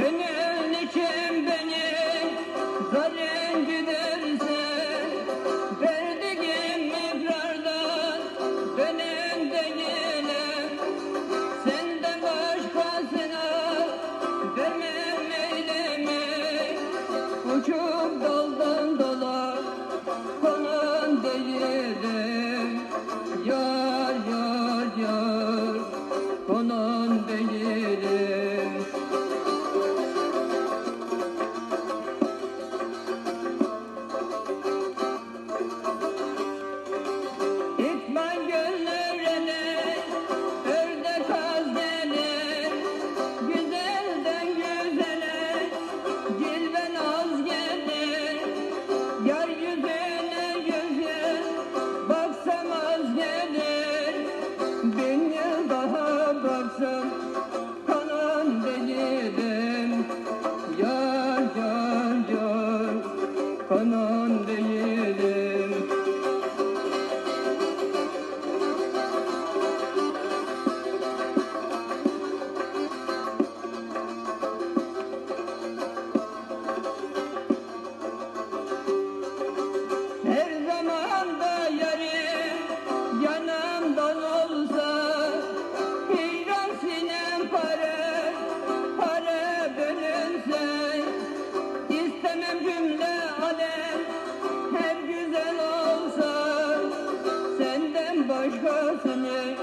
Gönül niçin beni Karın giderse Verdiğim ikrardan Dönen de gelen Senden başkasına Vermem eylemi. Uçup daldan dala Konan değilim kanan değilim. Her zaman da yer boş kafını